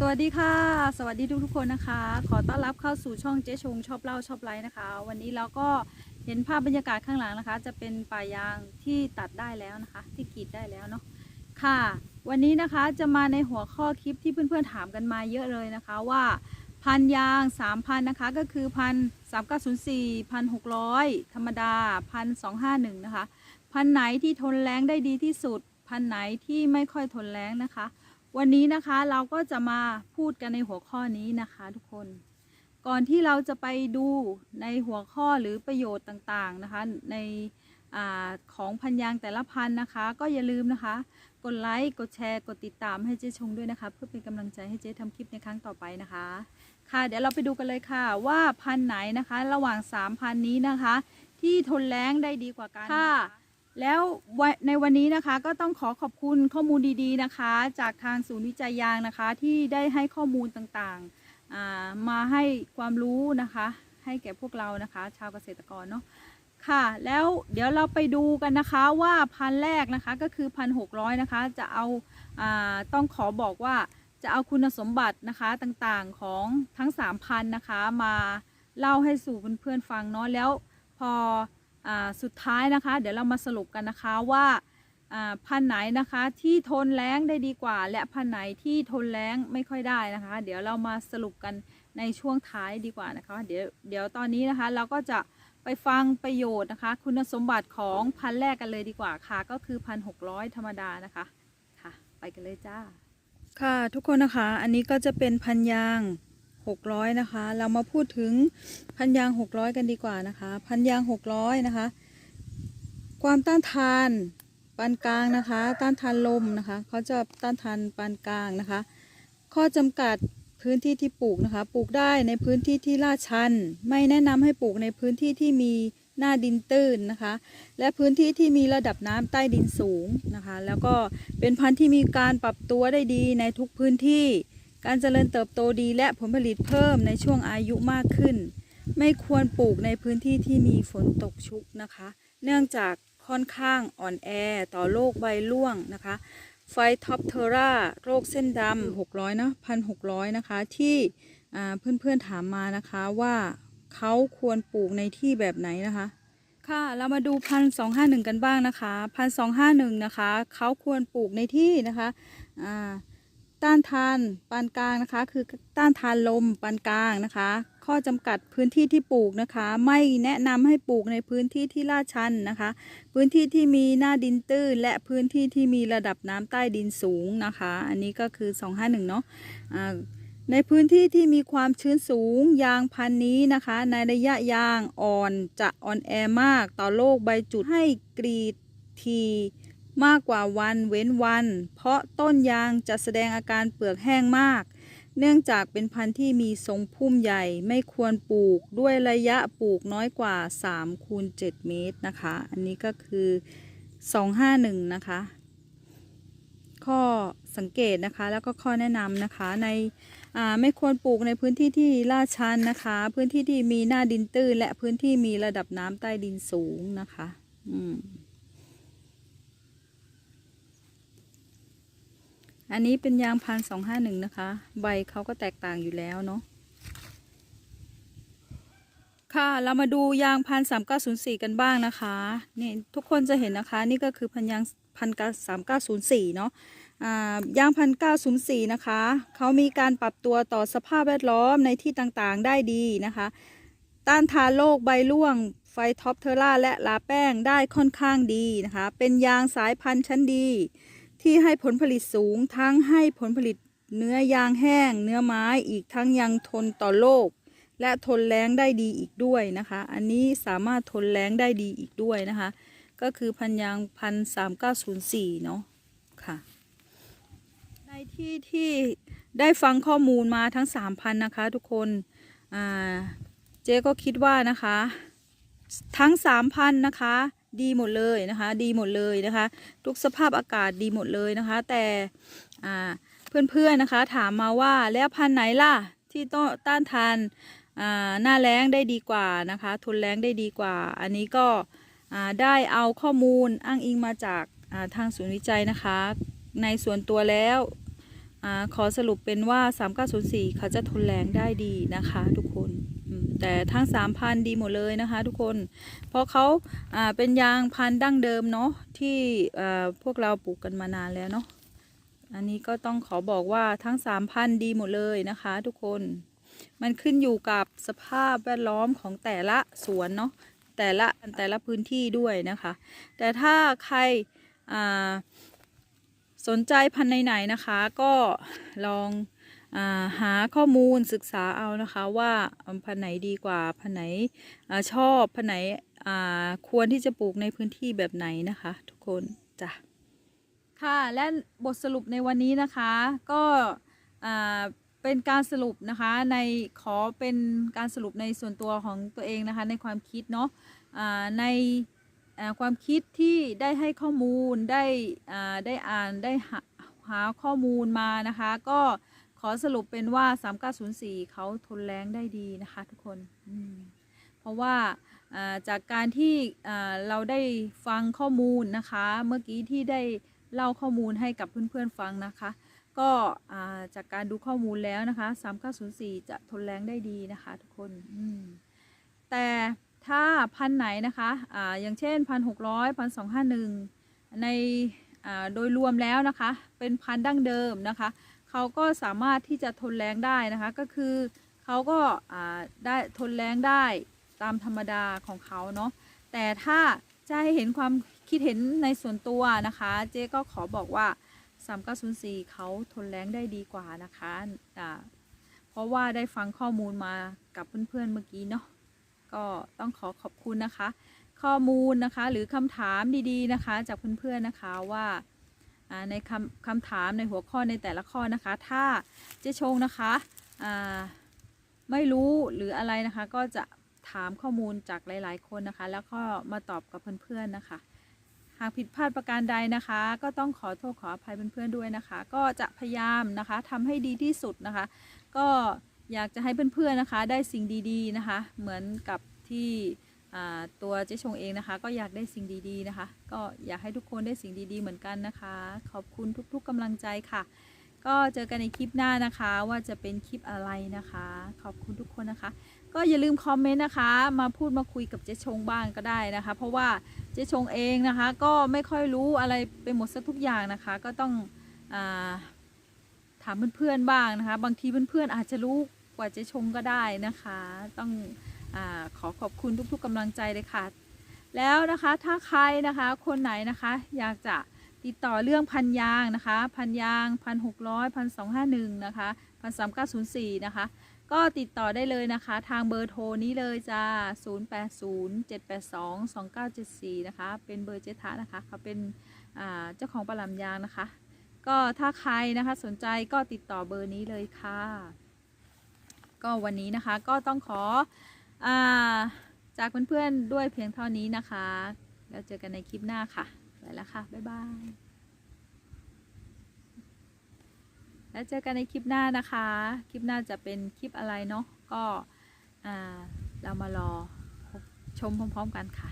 สวัสดีค่ะ สวัสดีทุกทุกคนนะคะ ขอต้อนรับเข้าสู่ช่องเจ๊ชงชอบเล่าชอบไลฟ์นะคะ วันนี้เราก็เห็นภาพบรรยากาศข้างหลังนะคะ จะเป็นป่ายางที่ตัดได้แล้วนะคะ ที่กรีดได้แล้วเนาะค่ะ วันนี้นะคะจะมาในหัวข้อคลิปที่เพื่อนๆถามกันมาเยอะเลยนะคะว่าพันยาง3,000นะคะก็คือพันสามเก้าศูนย์สี่พันหกร้อยธรรมดาพันสองห้าหนึ่งนะคะ พันไหนที่ทนแรงได้ดีที่สุด พันไหนที่ไม่ค่อยทนแรงนะคะ วันนี้นะคะเราก็จะมาพูดกันในหัวข้อนี้นะคะทุกคน ก่อนที่เราจะไปดูในหัวข้อหรือประโยชน์ต่างๆนะคะ ในอของพันยางแต่ละพันนะคะ ก็อย่าลืมนะคะ กดไลค์กดแชร์กดติดตามให้เจ๊ชงด้วยนะคะ เพื่อเป็นกำลังใจให้เจ๊ทำคลิปในครั้งต่อไปนะคะ ค่ะเดี๋ยวเราไปดูกันเลยค่ะ ว่าพันไหนนะคะ ระหว่าง3พันนี้นะคะ ที่ทนแรงได้ดีกว่ากันค่ะ แล้วในวันนี้นะคะก็ต้องขอขอบคุณข้อมูลดีๆนะคะ จากทางศูนย์วิจัยยางนะคะ ที่ได้ให้ข้อมูลต่างๆมาให้ความรู้นะคะ ให้แก่พวกเรานะคะ ชาวเกษตรกรเนาะค่ะ แล้วเดี๋ยวเราไปดูกันนะคะว่าพันแรกนะคะก็คือพันหกร้อยนะคะ จะเอาอาต้องขอบอกว่าจะเอาคุณสมบัตินะคะต่างๆของทั้งสามพันนะคะ มาเล่าให้สู่เพื่อนๆฟังเนาะแล้วพอ สุดท้ายนะคะ เดี๋ยวเรามาสรุปกันนะคะว่าพันไหนนะคะที่ทนแรงได้ดีกว่า และพันไหนที่ทนแรงไม่ค่อยได้นะคะ เดี๋ยวเรามาสรุปกันในช่วงท้ายดีกว่านะคะ เดี๋ยวเดี๋ยวตอนนี้นะคะเราก็จะไปฟังประโยชน์นะคะ คุณสมบัติของพันแรกกันเลยดีกว่าค่ะ ก็คือพันหกร้อยธรรมดานะคะค่ะ ไปกันเลยจ้า ค่ะทุกคนนะคะ อันนี้ก็จะเป็นพันยาง 600 นะคะ เรามาพูดถึงพันยาง 600 กันดีกว่านะคะ พันยาง 600 นะคะ ความต้านทานปานกลางนะคะ ต้านทานลมนะคะเขาจะต้านทานปานกลางนะคะ ข้อจำกัดพื้นที่ที่ปลูกนะคะ ปลูกได้ในพื้นที่ที่ลาดชัน ไม่แนะนำให้ปลูกในพื้นที่ที่มีหน้าดินตื้นนะคะ และพื้นที่ที่มีระดับน้ำใต้ดินสูงนะคะ แล้วก็เป็นพันธุ์ที่มีการปรับตัวได้ดีในทุกพื้นที่ การเจริญเติบโตดีและผลผลิตเพิ่มในช่วงอายุมากขึ้น ไม่ควรปลูกในพื้นที่ที่มีฝนตกชุกนะคะ เนื่องจากค่อนข้างอ่อนแอต่อโรคใบร่วงนะคะ ไฟท็อปเทอร่าโรคเส้นดำ600นะพันหกนะคะ ที่เพื่อนๆถามมานะคะว่าเขาควรปลูกในที่แบบไหนนะคะ ค่ะเรามาดูพันสองห้าหนึ่งกันบ้างนะคะพันสองห้าหนึ่งนะคะเขาควรปลูกในที่นะคะอ่า ต้านทานปานกลางนะคะ คือต้านทานลมปานกลางนะคะ ข้อจำกัดพื้นที่ที่ปลูกนะคะ ไม่แนะนำให้ปลูกในพื้นที่ที่ลาดชันนะคะ พื้นที่ที่มีหน้าดินตื้น และพื้นที่ที่มีระดับน้ำใต้ดินสูงนะคะ อันนี้ก็คือ 251 เนาะอ่าในพื้นที่ที่มีความชื้นสูงยางพันนี้นะคะ ในระยะยางอ่อนจะอ่อนแอมากต่อโรคใบจุดให้กรีดที มากกว่าวันเว้นวัน เพราะต้นยางจะแสดงอาการเปลือกแห้งมาก เนื่องจากเป็นพันธุ์ที่มีทรงพุ่มใหญ่ไม่ควรปลูกด้วยระยะปลูกน้อยกว่า3คูณ7เมตรนะคะ อันนี้ก็คือ 251 นะคะ ข้อสังเกตนะคะแล้วก็ข้อแนะนำนะคะในไม่ควรปลูกในพื้นที่ที่ลาดชันนะคะ พื้นที่ที่มีหน้าดินตื้นและพื้นที่มีระดับน้ำใต้ดินสูงนะคะ อืม อันนี้เป็นยางพันสองห้าหนึ่งนะคะ ใบเขาก็แตกต่างอยู่แล้วเนาะค่ะเรามาดูยางพันสามเก้าศูนย์สี่กันบ้างนะคะนี่ทุกคนจะเห็นนะคะ นี่ก็คือพันยางพันสามเก้าศูนย์สี่เนาะอ่ายางพันเก้าศูนย์สี่นะคะเขามีการปรับตัวต่อสภาพแวดล้อมในที่ต่างๆได้ดีนะคะ ต้านทานโรคใบร่วง ไฟท็อปเทอร่าและลาแป้งได้ค่อนข้างดีนะคะ เป็นยางสายพันธุ์ชั้นดี ที่ให้ผลผลิตสูงทั้งให้ผลผลิตเนื้อยางแห้ง เนื้อไม้อีกทั้งยังทนต่อโรคและทนแรงได้ดีอีกด้วยนะคะ อันนี้สามารถทนแรงได้ดีอีกด้วยนะคะ ก็คือพันยางพันสามเก้าศูนย์สี่เนาะค่ะ ในที่ที่ได้ฟังข้อมูลมาทั้งสามพันนะคะทุกคนเจ๊ก็คิดว่านะคะ ทั้งสามพันนะคะ ดีหมดเลยนะคะ ดีหมดเลยนะคะ ทุกสภาพอากาศดีหมดเลยนะคะ แต่เพื่อนๆนะคะ ถามมาว่าแล้วพันธุ์ไหนล่ะที่ต้องต้านทานหน้าแล้งได้ดีกว่านะคะ ทนแล้งได้ดีกว่า อันนี้ก็ได้เอาข้อมูลอ้างอิงมาจากาทางศูนย์วิจัยนะคะ ในส่วนตัวแล้วอขอสรุปเป็นว่า 3904เขาจะทนแรงได้ดีนะคะทุกคน แต่ทั้ง3,000ดีหมดเลยนะคะทุกคน เพราะเขาเป็นยางพันดั้งเดิมเนาะที่พวกเราปลูกกันมานานแล้วเนาะ อันนี้ก็ต้องขอบอกว่าทั้ง3,000ดีหมดเลยนะคะทุกคน มันขึ้นอยู่กับสภาพแวดล้อมของแต่ละสวนเนาะ แต่ละแต่ละพื้นที่ด้วยนะคะ แต่ถ้าใครสนใจพันธุ์ไหนๆนะคะ ก็ลอง หาข้อมูลศึกษาเอานะคะว่าพันไหนดีกว่าพันไหนอชอบพันไหนควรที่จะปลูกในพื้นที่แบบไหนนะคะ ทุกคนจ้ะค่ะและบทสรุปในวันนี้นะคะก็เป็นการสรุปนะคะในขอเป็นการสรุปในส่วนตัวของตัวเองนะคะในความคิดเนาะในความคิดที่ได้ให้ข้อมูลได้ได้อ่านได้หาข้อมูลมานะคะ ก็ ขอสรุปเป็นว่า 3904 เขาทนแรงได้ดีนะคะทุกคน เพราะว่าจากการที่เราได้ฟังข้อมูลนะคะ เมื่อกี้ที่ได้เล่าข้อมูลให้กับเพื่อนๆฟังนะคะ ก็จากการดูข้อมูลแล้วนะคะ 3904 จะทนแรงได้ดีนะคะทุกคน แต่ถ้าพันไหนนะคะออย่างเช่น 1,600 1,251 ในอ่าโดยรวมแล้วนะคะ เป็นพันดั้งเดิมนะคะ เขาก็สามารถที่จะทนแรงได้นะคะ ก็คือเขาก็ได้ทนแรงได้ตามธรรมดาของเขาเนาะแต่ถ้าจะให้เห็นความคิดเห็นในส่วนตัวนะคะ เจ๊ก็ขอบอกว่า 3904 เขาทนแรงได้ดีกว่านะคะเพราะว่าได้ฟังข้อมูลมากับเพื่อนๆเมื่อกี้เนาะก็ต้องขอขอบคุณนะคะ ข้อมูลนะคะหรือคำถามดีๆนะคะ จากเพื่อนๆนะคะว่า ในคำคำถามในหัวข้อในแต่ละข้อนะคะ ถ้าเจ๊ชงนะคะไม่รู้หรืออะไรนะคะ ก็จะถามข้อมูลจากหลาย ๆ คนนะคะ แล้วก็มาตอบกับเพื่อนๆนะคะ หากผิดพลาดประการใดนะคะ ก็ต้องขอโทษขออภัยเพื่อนๆด้วยนะคะ ก็จะพยายามนะคะทำให้ดีที่สุดนะคะ ก็อยากจะให้เพื่อนๆนะคะ ได้สิ่งดี ๆ นะคะ เหมือนกับที่ ตัวเจ๊ชงเองนะคะ ก็อยากได้สิ่งดีๆนะคะ ก็อยากให้ทุกคนได้สิ่งดีๆเหมือนกันนะคะ ขอบคุณทุกๆกำลังใจค่ะ ก็เจอกันในคลิปหน้านะคะ ว่าจะเป็นคลิปอะไรนะคะ ขอบคุณทุกคนนะคะ ก็อย่าลืมคอมเมนต์นะคะ มาพูดมาคุยกับเจ๊ชงบ้างก็ได้นะคะ เพราะว่าเจ๊ชงเองนะคะ ก็ไม่ค่อยรู้อะไรไปหมดสักทุกอย่างนะคะ ก็ต้องอถามเพื่อนๆบ้างนะคะ บางทีเพื่อนๆอาจจะรู้กว่าเจ๊ชงก็ได้นะคะ ต้อง อขอขอบคุณทุกๆกำลังใจเลยค่ะ แล้วนะคะถ้าใครนะคะคนไหนนะคะอยากจะติดต่อเรื่องพันยางนะคะพันยางพันหกร้อยพันสองห้าหนึ่งนะคะพันสามเก้าศูนย์สี่นะคะก็ติดต่อได้เลยนะคะ ทางเบอร์โทรนี้เลยจ้า 0 8 0 7 8 2 2 9 7 4 นะคะ เป็นเบอร์เจทะนะคะ เขาเป็นเจ้าของปลาหลำยางนะคะ ก็ถ้าใครนะคะสนใจก็ติดต่อเบอร์นี้เลยค่ะ ก็วันนี้นะคะก็ต้องขอ จากเพื่อนๆด้วยเพียงเท่านี้นะคะ แล้วเจอกันในคลิปหน้าค่ะไปแล้วค่ะ บ๊ายบาย แล้วเจอกันในคลิปหน้านะคะ คลิปหน้าจะเป็นคลิปอะไรเนาะก็เรามารอชมพร้อม ๆ กันค่ะ